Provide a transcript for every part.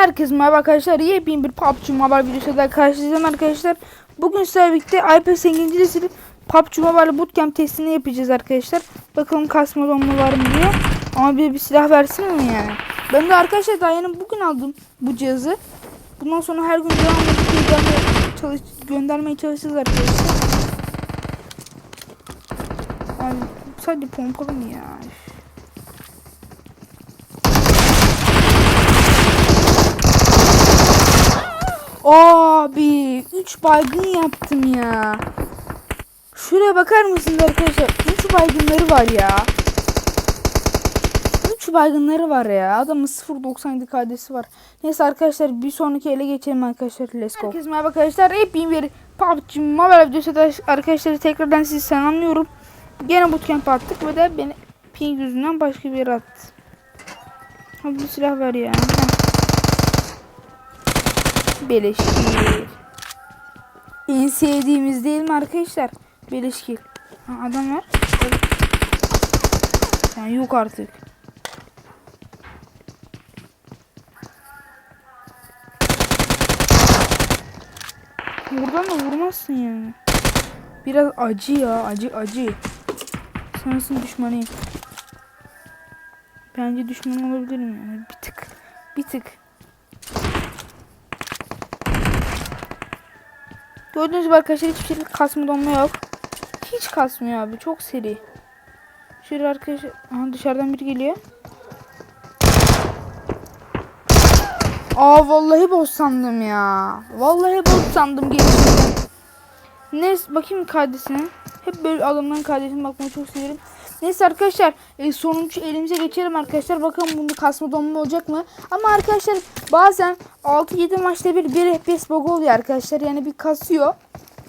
Herkes merhaba arkadaşlar. Yepyeni bir PUBG Mobile videosuyla karşınızdayım arkadaşlar. Bugün sizlerle birlikte iPad İngilizcesi PUBG Mobile Bootcamp testini yapacağız arkadaşlar. Bakalım kasma donma var mı diye. Ama bir, bir silah versin mi yani? Ben de arkadaşlar daha yeni bugün aldım bu cihazı. Bundan sonra her gün devam edip göndermeye, çalış, göndermeye çalışacağız arkadaşlar. Abi sadece pompalı mı ya? Abi 3 baygın yaptım ya. Şuraya bakar mısınız arkadaşlar? 3 baygınları var ya. 3 baygınları var ya. Adamın 0.97 KD'si var. Neyse arkadaşlar bir sonraki ele geçelim arkadaşlar. Let's go. Herkese merhaba arkadaşlar. Hepin bir PUBG Mobile videosu da arkadaşlar tekrardan sizi selamlıyorum. Gene bootcamp attık ve de beni ping yüzünden başka bir yere attı. Abi bir silah ver ya. Heh. Beleşkil. En sevdiğimiz değil mi arkadaşlar? Beleşkil. Ha, adam var. Yani yok artık. Buradan da vurmazsın yani. Biraz acı ya. Acı acı. Sanırsın düşmanıyım. Bence düşman olabilirim yani. Bir tık. Bir tık. Gördüğünüz gibi arkadaşlar hiçbir şekilde kasma donma yok. Hiç kasmıyor abi. Çok seri. Şöyle arkadaşlar. Dışarıdan biri geliyor. Aa vallahi boz sandım ya. Vallahi boz sandım gelişimden. Neyse bakayım kardeşine. Hep böyle adamların kardeşine bakmayı çok severim. Neyse arkadaşlar e, sonuncu elimize geçelim arkadaşlar. Bakalım bunda kasma donma olacak mı? Ama arkadaşlar bazen 6-7 maçta bir 1 FPS bug oluyor arkadaşlar. Yani bir kasıyor.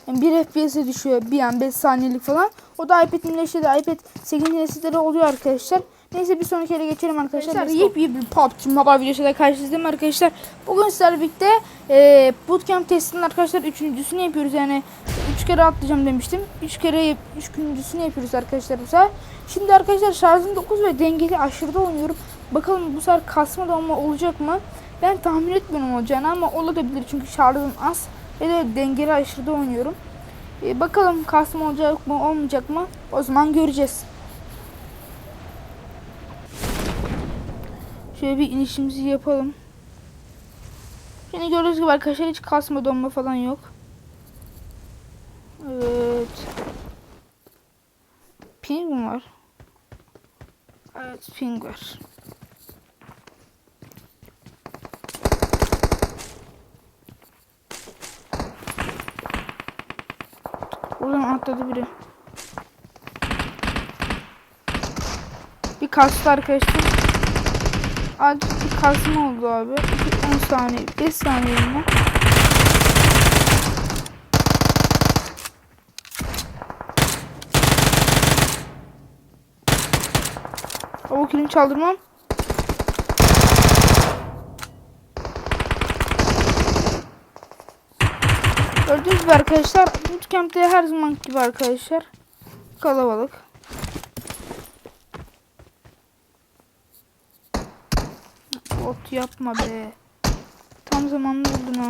Yani 1 FPS'e düşüyor bir an 5 saniyelik falan. O da iPad'in de iPad 8. nesilde oluyor arkadaşlar. Neyse bir sonraki ele geçelim arkadaşlar. Arkadaşlar, Yepyeni bir PUBG Mobile videosuyla karşınızdayım arkadaşlar. Bugün sizlerle birlikte e, bootcamp testinin arkadaşlar üçüncüsünü yapıyoruz. Yani üç kere atlayacağım demiştim. Üç kere üçüncüsünü yapıyoruz arkadaşlar bu sefer. Şimdi arkadaşlar şarjım 9 ve dengeli aşırıda oynuyorum. Bakalım bu sefer kasma donma olacak mı? Ben tahmin etmiyorum olacağını ama olabilir çünkü şarjım az ve de dengeli aşırıda oynuyorum. E, bakalım kasma olacak mı olmayacak mı? O zaman göreceğiz. Şöyle bir inişimizi yapalım. Şimdi gördüğünüz gibi arkadaşlar hiç kasma donma falan yok. Evet. Ping var? Evet ping var. Buradan atladı biri. Bir kastı arkadaşlar. Azıcık bir kasma oldu abi. 10 saniye, 5 saniye mi? O kilimi çaldırmam. Gördüğünüz gibi arkadaşlar bootcamp'te her zaman gibi arkadaşlar kalabalık. Ot yapma be. Tam zamanında buldun ha.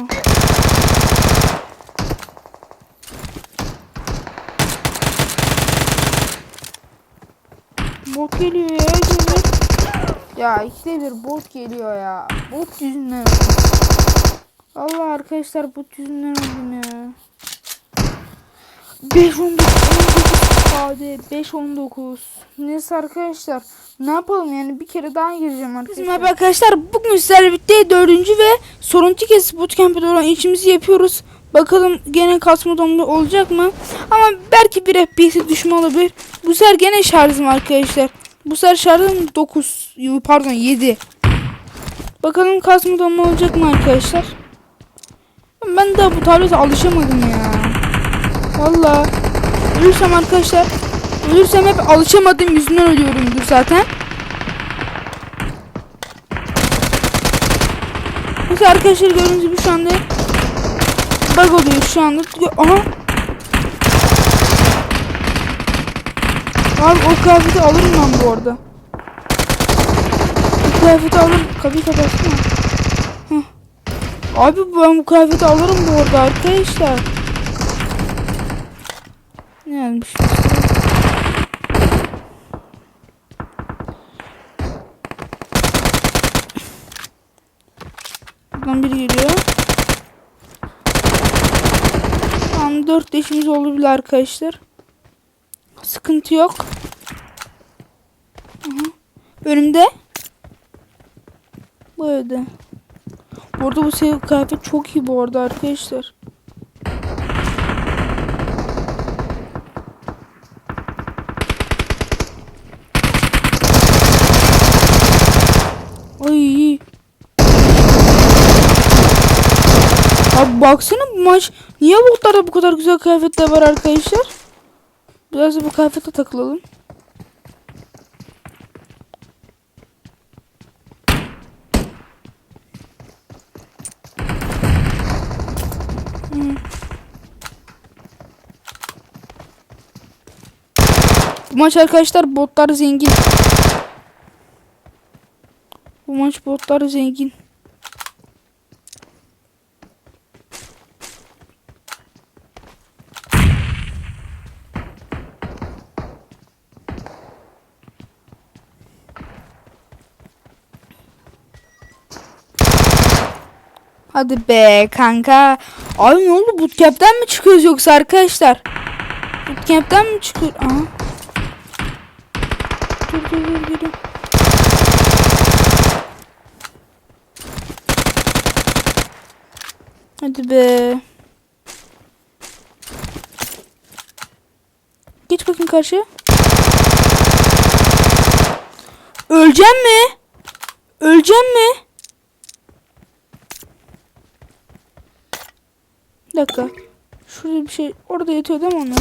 Bot geliyor ya. Geliyor. Ya ikide bir bot geliyor ya. Bot yüzünden. Allah arkadaşlar bot yüzünden öldüm ya. 5 19 Hadi 5 19. Neyse arkadaşlar ne yapalım yani bir kere daha gireceğim arkadaşlar. Merhaba arkadaşlar bugün sizlerle birlikte dördüncü ve sonuncu kez bootcamp'e doğru işimizi yapıyoruz. Bakalım gene kasma donma olacak mı? Ama belki bir FPS'e düşme olabilir. Bu sefer gene şarjım arkadaşlar. Bu sefer şarjım 9 pardon 7. Bakalım kasma donma olacak mı arkadaşlar? Ben daha bu tablete alışamadım ya. Valla. Ölürsem arkadaşlar. Ölürsem hep alışamadığım yüzünden ölüyorumdur zaten. Mesela arkadaşlar gördüğünüz gibi şu anda bug oluyor şu anda. Aha. Abi o kıyafeti alırım ben bu arada. O kıyafeti alırım. Kapıyı kapatsana. Abi ben bu kıyafeti alırım bu arada arkadaşlar. Ne yazmış? Buradan biri geliyor. Tamam 4 leşimiz oldu bile arkadaşlar. Sıkıntı yok. Önümde. Bu evde. Bu arada bu sev kıyafet çok iyi bu arada arkadaşlar. Ay. Abi baksana bu maç. Niye botlarda bu kadar güzel kıyafetler var arkadaşlar? Biraz da bu kıyafete takılalım. Hmm. Bu maç arkadaşlar botlar zengin. Bu maç botlar zengin. Hadi be kanka. Abi ne oldu? Bootcamp'ten mi çıkıyoruz yoksa arkadaşlar? Bootcamp'ten mi çıkıyor? Aha. Dur dur dur dur. Hadi be. Geç bakayım karşıya. Öleceğim mi? Öleceğim mi? Dakika. Şurada bir şey orada yatıyor değil mi onlar?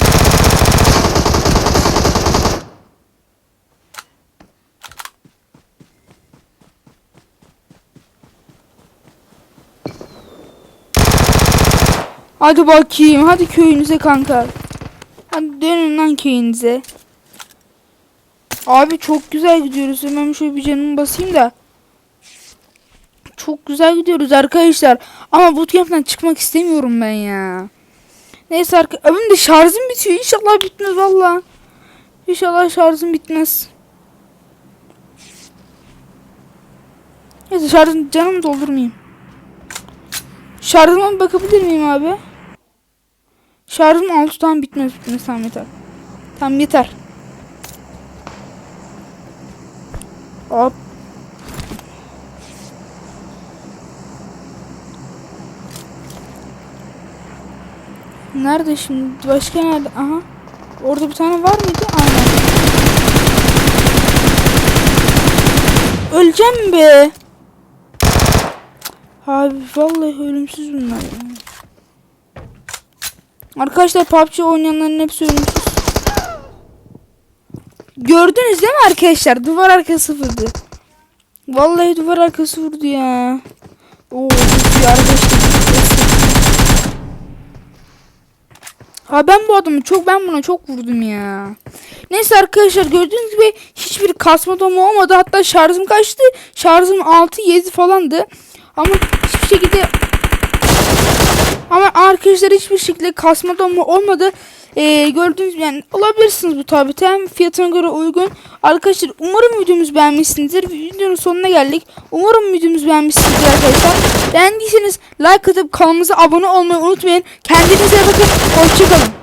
Hadi bakayım. Hadi köyünüze kanka. Hadi dönün lan köyünüze. Abi çok güzel gidiyoruz. Hemen şöyle bir canımı basayım da. Çok güzel gidiyoruz arkadaşlar. Ama bootcamp'ten çıkmak istemiyorum ben ya. Neyse arkadaşlar. Benim de şarjım bitiyor. İnşallah bitmez valla. İnşallah şarjım bitmez. Neyse şarjım canımı doldurmayayım. Şarjıma bakabilir miyim abi? Şarjım 6 tane bitmez bitmez tamam yeter. Tamam yeter. Hop. Nerede şimdi? Başka nerede? Aha. Orada bir tane var mıydı? Aynen. Öleceğim be. Abi vallahi ölümsüz bunlar ya. Arkadaşlar PUBG oynayanların hepsi ölümsüz. Gördünüz değil mi arkadaşlar? Duvar arkası vurdu. Vallahi duvar arkası vurdu ya. Oo, arkadaşlar. Ha ben bu adamı çok ben buna çok vurdum ya. Neyse arkadaşlar gördüğünüz gibi hiçbir kasma domu olmadı. Hatta şarjım kaçtı? Şarjım 6 7 falandı. Ama hiçbir şekilde ama arkadaşlar hiçbir şekilde kasma domu olmadı. Ee, gördüğünüz gibi yani alabilirsiniz bu tableti. Hem fiyatına göre uygun. Arkadaşlar umarım videomuzu beğenmişsinizdir. Videonun sonuna geldik. Umarım videomuzu beğenmişsinizdir arkadaşlar. Beğendiyseniz like atıp kanalımıza abone olmayı unutmayın. Kendinize bakın. Hoşçakalın.